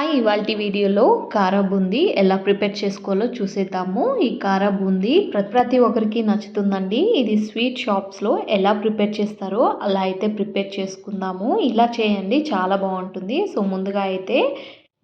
Hi ఇవాళ వీడియోలో కారా బూందీ ఎలా ప్రిపేర్ చేసుకోవాలో చూసేద్దాము. ఈ కారా బూందీ ప్రతి ప్రతి ఒక్కరికి నచ్చుతుందండి. ఇది స్వీట్ షాప్స్లో ఎలా ప్రిపేర్ చేస్తారో అలా అయితే ప్రిపేర్ చేసుకుందాము. ఇలా చేయండి చాలా బాగుంటుంది. సో ముందుగా అయితే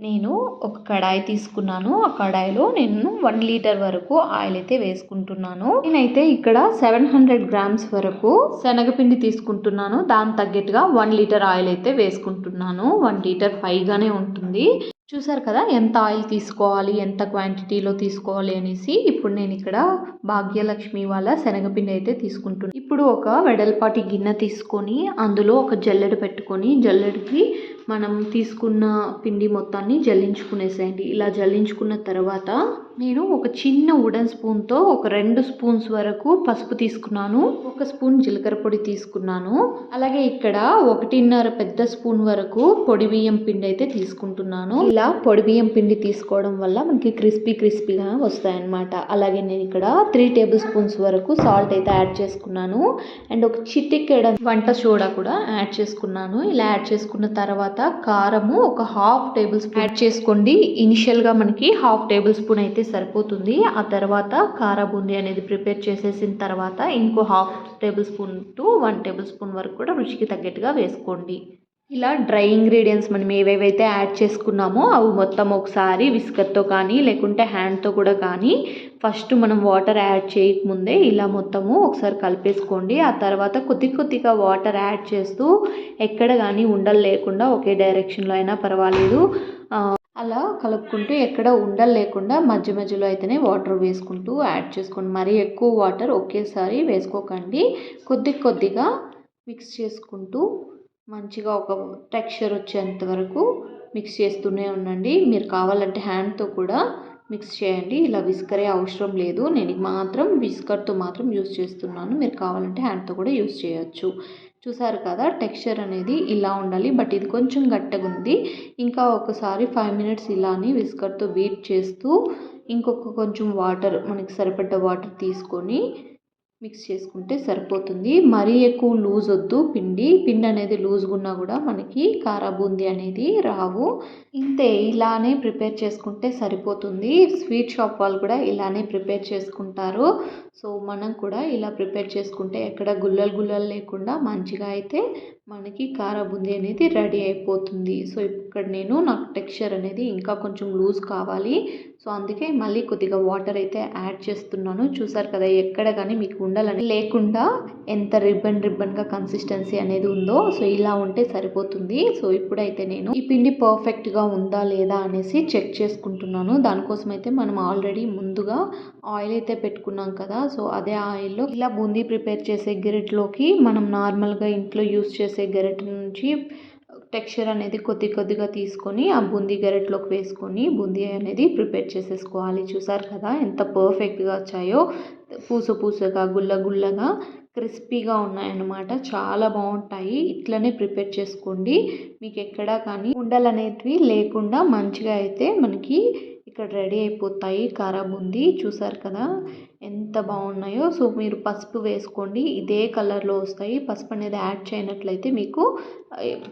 నేను ఒక కడాయి తీసుకున్నాను. ఆ కడాయిలో నేను వన్ లీటర్ వరకు ఆయిల్ అయితే వేసుకుంటున్నాను. నేనైతే ఇక్కడ సెవెన్ హండ్రెడ్ గ్రామ్స్ వరకు శనగపిండి తీసుకుంటున్నాను. దాని తగ్గట్టుగా వన్ లీటర్ ఆయిల్ అయితే వేసుకుంటున్నాను. వన్ లీటర్ పైగానే ఉంటుంది. చూసారు కదా ఎంత ఆయిల్ తీసుకోవాలి ఎంత క్వాంటిటీలో తీసుకోవాలి అనేసి ఇప్పుడు నేను ఇక్కడ భాగ్యలక్ష్మి వాళ్ళ శనగపిండి అయితే తీసుకుంటున్నాను ఇప్పుడు ఒక వెడల్పాటి గిన్నె తీసుకొని అందులో ఒక జల్లెడ పెట్టుకొని జల్లెడకి మనం తీసుకున్న పిండి మొత్తాన్ని జల్లించుకునేసేయండి. ఇలా జల్లించుకున్న తర్వాత నేను ఒక చిన్న వుడెన్ స్పూన్తో ఒక రెండు స్పూన్స్ వరకు పసుపు తీసుకున్నాను. ఒక స్పూన్ జీలకర్ర పొడి తీసుకున్నాను. అలాగే ఇక్కడ ఒకటిన్నర పెద్ద స్పూన్ వరకు పొడి బియ్యం పిండి అయితే తీసుకుంటున్నాను. ఇలా పొడి బియ్యం పిండి తీసుకోవడం వల్ల మనకి క్రిస్పీ క్రిస్పీగా వస్తాయన్నమాట. అలాగే నేను ఇక్కడ త్రీ టేబుల్ స్పూన్స్ వరకు సాల్ట్ అయితే యాడ్ చేసుకున్నాను. అండ్ ఒక చిటికెడ వంట సోడా కూడా యాడ్ చేసుకున్నాను. ఇలా యాడ్ చేసుకున్న తర్వాత కారము ఒక హాఫ్ టేబుల్ స్పూన్ యాడ్ చేసుకోండి. ఇనిషియల్గా మనకి హాఫ్ టేబుల్ స్పూన్ అయితే సరిపోతుంది. ఆ తర్వాత కార బూందీ అనేది ప్రిపేర్ చేసేసిన తర్వాత ఇంకో half tablespoon to one tablespoon వరకు కూడా రుచికి తగ్గట్టుగా వేసుకోండి. ఇలా డ్రై ఇంగ్రీడియంట్స్ మనం ఏవేవైతే యాడ్ చేసుకున్నామో అవి మొత్తం ఒకసారి విస్కర్తో కానీ లేకుంటే హ్యాండ్తో కూడా కానీ ఫస్ట్ మనం వాటర్ యాడ్ చేయకముందే ఇలా మొత్తము ఒకసారి కలిపేసుకోండి. ఆ తర్వాత కొద్ది కొద్దిగా వాటర్ యాడ్ చేస్తూ ఎక్కడ కానీ ఉండలు లేకుండా ఒకే డైరెక్షన్లో అయినా పర్వాలేదు. అలా కలుపుకుంటూ ఎక్కడ ఉండలు లేకుండా మధ్య మధ్యలో అయితేనే వాటర్ వేసుకుంటూ యాడ్ చేసుకోండి. మరీ ఎక్కువ వాటర్ ఒకేసారి వేసుకోకండి. కొద్ది కొద్దిగా మిక్స్ చేసుకుంటూ మంచిగా ఒక టెక్స్చర్ వచ్చేంత వరకు మిక్స్ చేస్తూనే ఉండండి. మీరు కావాలంటే హ్యాండ్తో కూడా మిక్స్ చేయండి. ఇలా విస్కరే అవసరం లేదు. నేను మాత్రం విస్కర్తో మాత్రం యూస్ చేస్తున్నాను. మీరు కావాలంటే హ్యాండ్తో కూడా యూస్ చేయొచ్చు. చూసారు కదా టెక్స్చర్ అనేది ఇలా ఉండాలి. బట్ ఇది కొంచెం గట్టిగా ఉంది. ఇంకా ఒకసారి ఫైవ్ మినిట్స్ ఇలానే విస్కర్తో బీట్ చేస్తూ ఇంకొక కొంచెం వాటర్ మనకి సరిపడ్డ వాటర్ తీసుకొని మిక్స్ చేసుకుంటే సరిపోతుంది. మరీ ఎక్కువ లూజ్ వద్దు పిండి. పిండి అనేది లూజ్గా ఉన్నా కూడా మనకి కారా బూందీ అనేది రావు. ఇంతే ఇలానే ప్రిపేర్ చేసుకుంటే సరిపోతుంది. స్వీట్ షాప్ వాళ్ళు కూడా ఇలానే ప్రిపేర్ చేసుకుంటారు. సో మనం కూడా ఇలా ప్రిపేర్ చేసుకుంటే ఎక్కడ గుల్లలు గుల్లలు లేకుండా మంచిగా అయితే మనకి కార బూందీ అనేది రెడీ అయిపోతుంది. సో ఇక్కడ నేను నాకు టెక్స్చర్ అనేది ఇంకా కొంచెం లూజ్ కావాలి. సో అందుకే మళ్ళీ కొద్దిగా వాటర్ అయితే యాడ్ చేస్తున్నాను. చూసారు కదా ఎక్కడ కానీ మీకు ఉండాలని లేకుండా ఎంత రిబ్బన్ రిబ్బన్గా కన్సిస్టెన్సీ అనేది ఉందో సో ఇలా ఉంటే సరిపోతుంది. సో ఇప్పుడైతే నేను ఈ పిండి పర్ఫెక్ట్గా ఉందా లేదా అనేసి చెక్ చేసుకుంటున్నాను. దానికోసం అయితే మనం ఆల్రెడీ ముందుగా ఆయిల్ అయితే పెట్టుకున్నాం కదా సో అదే ఆయిల్లో ఇలా బూందీ ప్రిపేర్ చేసే గిరిట్లోకి మనం నార్మల్గా ఇంట్లో యూస్ చేసే గెరెట్ నుంచి టెక్స్చర్ అనేది కొద్ది కొద్దిగా తీసుకొని ఆ బూందీ గరిటెలోకి వేసుకొని బూందీ అనేది ప్రిపేర్ చేసేసుకోవాలి. చూసారు కదా ఎంత పర్ఫెక్ట్గా వచ్చాయో. పూస పూసగా గుల్ల గుల్లగా క్రిస్పీగా ఉన్నాయన్నమాట. చాలా బాగుంటాయి. ఇట్లనే ప్రిపేర్ చేసుకోండి. మీకు ఎక్కడా కానీ ఉండలు అనేటివి లేకుండా మంచిగా అయితే మనకి ఇక్కడ రెడీ అయిపోతాయి. కారా బూందీ చూసారు కదా? ఎంత బాగున్నాయో. సో మీరు పసుపు వేసుకోండి. ఇదే కలర్లో వస్తాయి. పసుపు అనేది యాడ్ చేయనట్లయితే మీకు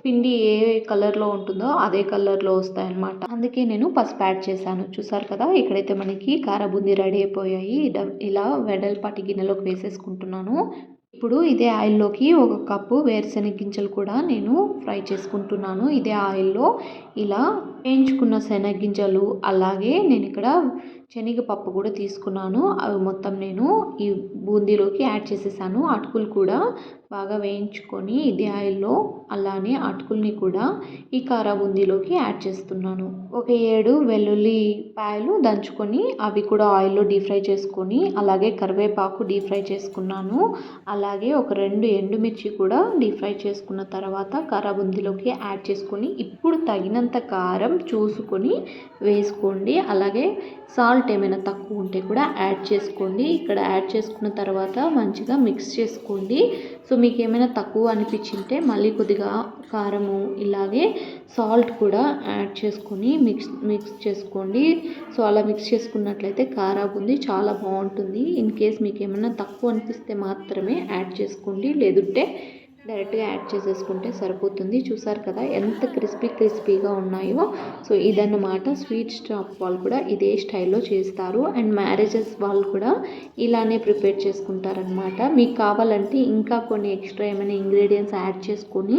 పిండి ఏ కలర్లో ఉంటుందో అదే కలర్లో వస్తాయి అన్నమాట. అందుకే నేను పసుపు యాడ్ చేశాను. చూసారు కదా? ఇక్కడైతే మనకి కారా బూందీ రెడీ అయిపోయాయి. ఇలా వెడల్పాటి గిన్నెలోకి వేసేసుకుంటున్నాను. ఇప్పుడు ఇదే ఆయిల్లోకి ఒక కప్పు వేరుశనగ గింజలు కూడా నేను ఫ్రై చేసుకుంటున్నాను. ఇదే ఆయిల్లో ఇలా వేయించుకున్న శనగగింజలు అలాగే నేను ఇక్కడ శనగపప్పు కూడా తీసుకున్నాను. అవి మొత్తం నేను ఈ బూందీలోకి యాడ్ చేసేసాను. అటుకులు కూడా బాగా వేయించుకొని ఇది ఆయిల్లో అలానే అటుకుల్ని కూడా ఈ కారా బూందీలోకి యాడ్ చేస్తున్నాను. ఒక ఏడు వెల్లుల్లి పాయలు దంచుకొని అవి కూడా ఆయిల్లో డీప్ ఫ్రై చేసుకొని అలాగే కరివేపాకు డీప్ ఫ్రై చేసుకున్నాను. అలాగే ఒక రెండు ఎండుమిర్చి కూడా డీప్ ఫ్రై చేసుకున్న తర్వాత కారా బూందీలోకి యాడ్ చేసుకొని ఇప్పుడు తగినంత కారం చూసుకొని వేసుకోండి. అలాగే సాల్ట్ ఏమైనా తక్కువ ఉంటే కూడా యాడ్ చేసుకోండి. ఇక్కడ యాడ్ చేసుకున్న తర్వాత మంచిగా మిక్స్ చేసుకోండి. సో మీకు ఏమైనా తక్కువ అనిపించింటే మళ్ళీ కొద్దిగా కారము ఇలాగే సాల్ట్ కూడా యాడ్ చేసుకొని మిక్స్ మిక్స్ చేసుకోండి. సో అలా మిక్స్ చేసుకున్నట్లయితే కారా బూందీ చాలా బాగుంటుంది. ఇన్ కేస్ మీకు ఏమైనా తక్కువ అనిపిస్తే మాత్రమే యాడ్ చేసుకోండి. లేదంటే డైరెక్ట్గా యాడ్ చేసేసుకుంటే సరిపోతుంది. చూసారు కదా ఎంత క్రిస్పీ క్రిస్పీగా ఉన్నాయో. సో ఇదన్నమాట స్వీట్ స్టాప్ వాళ్ళు కూడా ఇదే స్టైల్లో చేస్తారు. అండ్ మ్యారేజెస్ వాళ్ళు కూడా ఇలానే ప్రిపేర్ చేసుకుంటారనమాట మీకు కావాలంటే ఇంకా కొన్ని ఎక్స్ట్రా ఏమైనా ఇంగ్రీడియంట్స్ యాడ్ చేసుకొని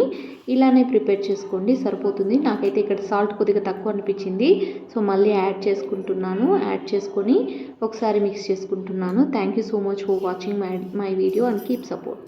ఇలానే ప్రిపేర్ చేసుకోండి. సరిపోతుంది. నాకైతే ఇక్కడ సాల్ట్ కొద్దిగా తక్కువ అనిపించింది. సో మళ్ళీ యాడ్ చేసుకుంటున్నాను. యాడ్ చేసుకొని ఒకసారి మిక్స్ చేసుకుంటున్నాను. Thank you so much for watching my my video and keep support.